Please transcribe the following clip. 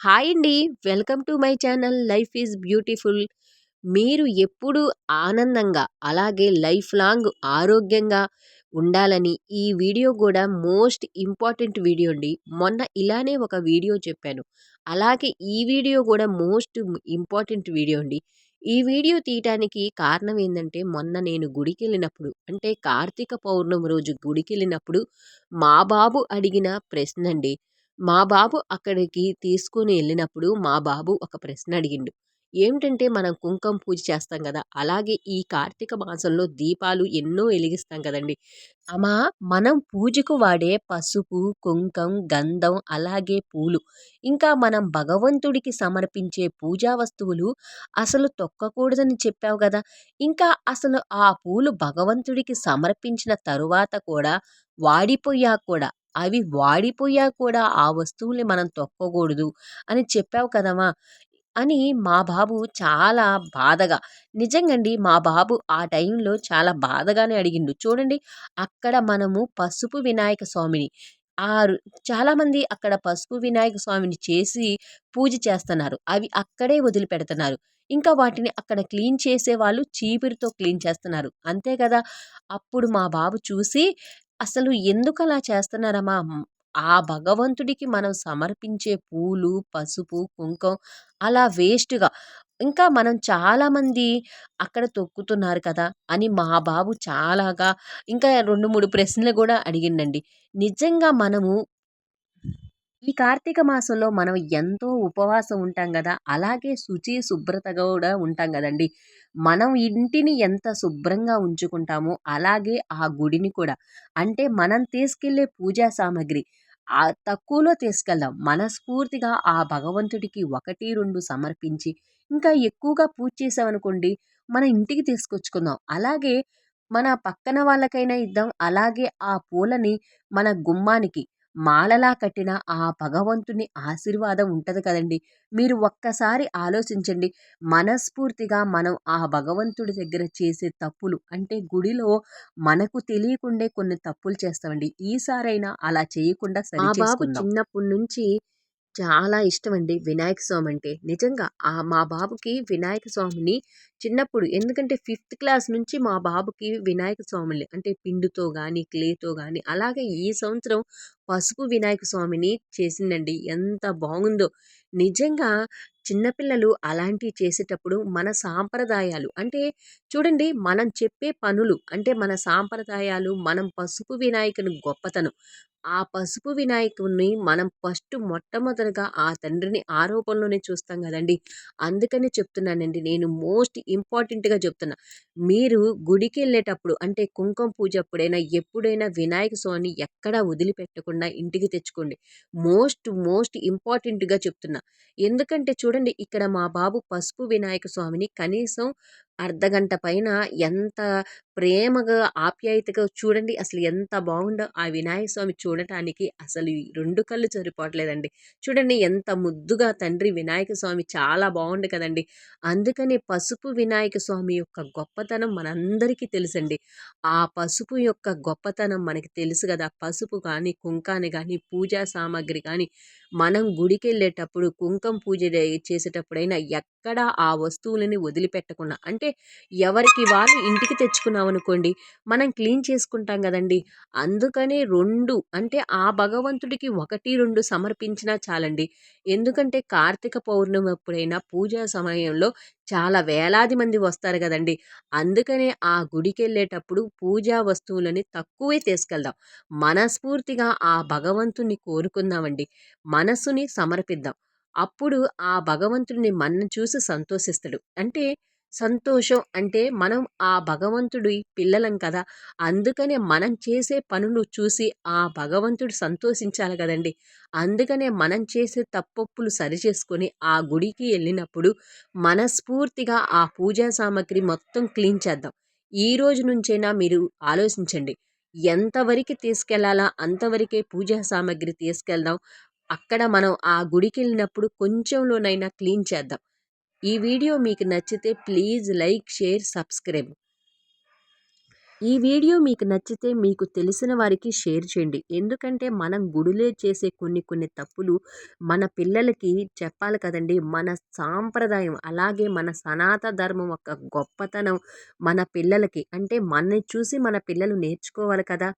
Hi అండి. Welcome to my channel. Life is beautiful. మీరు ఎప్పుడు ఆనందంగా అలాగే లైఫ్ లాంగ్ ఆరోగ్యంగా ఉండాలని ఈ వీడియో కూడా మోస్ట్ ఇంపార్టెంట్ వీడియో అండి. మొన్న ఇలానే ఒక వీడియో చెప్పాను. అలాగే ఈ వీడియో కూడా మోస్ట్ ఇంపార్టెంట్ వీడియో అండి. ఈ వీడియో తీయటానికి కారణం ఏంటంటే మొన్న నేను గుడికి వెళ్ళినప్పుడు అంటే కార్తీక పౌర్ణమి రోజు గుడికి వెళ్ళినప్పుడు మా బాబు అడిగిన ప్రశ్న అండి. మా బాబు అక్కడికి తీసుకొని వెళ్ళినప్పుడు మా బాబు ఒక ప్రశ్న అడిగిండు. ఏమిటంటే మనం కుంకం పూజ చేస్తాం కదా అలాగే ఈ కార్తీక మాసంలో దీపాలు ఎన్నో వెలిగిస్తాం కదండి. అమ్మా మనం పూజకు వాడే పసుపు కుంకం గంధం అలాగే పూలు ఇంకా మనం భగవంతుడికి సమర్పించే పూజా వస్తువులు అసలు తొక్కకూడదని చెప్పావు కదా. ఇంకా అసలు ఆ పూలు భగవంతుడికి సమర్పించిన తరువాత కూడా వాడిపోయా కూడా అవి వాడిపోయా కూడా ఆ వస్తువుల్ని మనం తొక్కకూడదు అని చెప్పావు కదమ్మా. అని మా బాబు చాలా బాధగా నిజంగండి మా బాబు ఆ టైంలో చాలా బాధగానే అడిగిండు. చూడండి అక్కడ మనము పసుపు వినాయక స్వామిని ఆరు చాలామంది అక్కడ పసుపు వినాయక స్వామిని చేసి పూజ చేస్తున్నారు. అవి అక్కడే వదిలిపెడుతున్నారు. ఇంకా వాటిని అక్కడ క్లీన్ చేసే వాళ్ళు చీపురితో క్లీన్ చేస్తున్నారు. అంతే కదా? అప్పుడు మా బాబు చూసి అసలు ఎందుకు అలా చేస్తున్నారమ్మా ఆ భగవంతుడికి మనం సమర్పించే పూలు పసుపు కుంకం అలా వేస్ట్గా. ఇంకా మనం చాలామంది అక్కడ తొక్కుతున్నారు కదా అని మా బాబు చాలాగా ఇంకా రెండు మూడు ప్రశ్నలు కూడా అడిగిండండి. నిజంగా మనము ఈ కార్తీక మాసంలో మనం ఎంతో ఉపవాసం ఉంటాం కదా అలాగే శుచి శుభ్రత కూడా ఉంటాం కదండి మనం ఇంటిని ఎంత శుభ్రంగా ఉంచుకుంటామో అలాగే ఆ గుడిని కూడా. అంటే మనం తీసుకెళ్ళే పూజా సామాగ్రి ఆ తక్కువలో తీసుకెళ్దాం. మనస్ఫూర్తిగా ఆ భగవంతుడికి ఒకటి రెండు సమర్పించి ఇంకా ఎక్కువగా పూజ చేసామనుకోండి మన ఇంటికి తీసుకొచ్చుకుందాం. అలాగే మన పక్కన వాళ్ళకైనా ఇద్దాం. అలాగే ఆ పూలని మన గుమ్మానికి మాలలా కట్టిన ఆ భగవంతుని ఆశీర్వాదం ఉంటుంది కదండి. మీరు ఒక్కసారి ఆలోచించండి. మనస్ఫూర్తిగా మనం ఆ భగవంతుడి దగ్గర చేసే తప్పులు అంటే గుడిలో మనకు తెలియకుండే కొన్ని తప్పులు చేస్తామండి. ఈసారైనా అలా చేయకుండా సరి బాబు చిన్నప్పటి నుంచి చాలా ఇష్టం అండి వినాయక స్వామి అంటే నిజంగా ఆ మా బాబుకి వినాయక స్వామిని చిన్నప్పుడు ఎందుకంటే ఫిఫ్త్ క్లాస్ నుంచి మా బాబుకి వినాయక స్వామిని అంటే పిండితో కానీ క్లేతో కానీ అలాగే ఈ సంవత్సరం పసుపు వినాయక స్వామిని చేసిందండి. ఎంత బాగుందో. నిజంగా చిన్నపిల్లలు అలాంటివి చేసేటప్పుడు మన సాంప్రదాయాలు అంటే చూడండి మనం చెప్పే పనులు అంటే మన సాంప్రదాయాలు మనం పసుపు వినాయకుని గొప్పతనం. ఆ పసుపు వినాయకుడిని మనం ఫస్ట్ మొట్టమొదటిగా ఆ తండ్రిని ఆరోపణలోనే చూస్తాం కదండి. అందుకని చెప్తున్నానండి నేను మోస్ట్ ఇంపార్టెంట్గా చెప్తున్నా. మీరు గుడికి వెళ్ళేటప్పుడు అంటే కుంకుమ పూజ అప్పుడైనా ఎప్పుడైనా వినాయక స్వామిని ఎక్కడా వదిలిపెట్టకుండా ఇంటికి తెచ్చుకోండి. మోస్ట్ మోస్ట్ ఇంపార్టెంట్గా చెప్తున్నా. ఎందుకంటే చూడండి ఇక్కడ మా బాబు పసుపు వినాయక స్వామిని కనీసం అర్ధగంట పైన ఎంత ప్రేమగా ఆప్యాయతగా చూడండి. అసలు ఎంత బాగుందో ఆ వినాయక స్వామి చూడటానికి అసలు రెండు కళ్ళు సరిపోవట్లేదండి. చూడండి ఎంత ముద్దుగా తండ్రి వినాయక స్వామి చాలా బాగుండు కదండి. అందుకని పసుపు వినాయక స్వామి యొక్క గొప్పతనం మనందరికీ తెలుసండి. ఆ పసుపు యొక్క గొప్పతనం మనకి తెలుసు కదా. పసుపు కానీ కుంకాని కానీ పూజా సామాగ్రి కానీ మనం గుడికి వెళ్ళేటప్పుడు కుంకం పూజ చేసేటప్పుడైనా ఎక్కడ ఆ వస్తువులని వదిలిపెట్టకుండా అంటే ఎవరికి వాళ్ళు ఇంటికి తెచ్చుకున్నాం అనుకోండి మనం క్లీన్ చేసుకుంటాం కదండి. అందుకనే రెండు అంటే ఆ భగవంతుడికి ఒకటి రెండు సమర్పించినా చాలండి. ఎందుకంటే కార్తీక పౌర్ణమి అప్పుడైనా పూజా సమయంలో చాలా వేలాది మంది వస్తారు కదండి. అందుకనే ఆ గుడికి వెళ్ళేటప్పుడు పూజా వస్తువులని తక్కువే తీసుకెళ్దాం. మనస్ఫూర్తిగా ఆ భగవంతుని కోరుకుందామండి. మనసుని సమర్పిద్దాం. అప్పుడు ఆ భగవంతుడిని మన చూసి సంతోషిస్తాడు. అంటే సంతోషం అంటే మనం ఆ భగవంతుడి పిల్లలం కదా. అందుకనే మనం చేసే పనులు చూసి ఆ భగవంతుడు సంతోషించాలి కదండి. అందుకనే మనం చేసే తప్పొప్పులు సరిచేసుకొని ఆ గుడికి వెళ్ళినప్పుడు మనస్ఫూర్తిగా ఆ పూజా సామాగ్రి మొత్తం క్లీన్ చేద్దాం. ఈ రోజు నుంచైనా మీరు ఆలోచించండి. ఎంతవరకు తీసుకెళ్ళాలా అంతవరకే పూజా సామాగ్రి తీసుకెళ్దాం. అక్కడ మనం ఆ గుడికి వెళ్ళినప్పుడు కొంచెంలోనైనా క్లీన్ చేద్దాం. ఈ వీడియో మీకు నచ్చితే ప్లీజ్ లైక్ షేర్ సబ్స్క్రైబ్. ఈ వీడియో మీకు నచ్చితే మీకు తెలిసిన వారికి షేర్ చేయండి. ఎందుకంటే మనం గుడిలో చేసే కొన్ని కొన్ని తప్పులు మన పిల్లలకి చెప్పాలి కదండి. మన సాంప్రదాయం అలాగే మన సనాత ధర్మం యొక్క గొప్పతనం మన పిల్లలకి. అంటే మనని చూసి మన పిల్లలు నేర్చుకోవాలి కదా.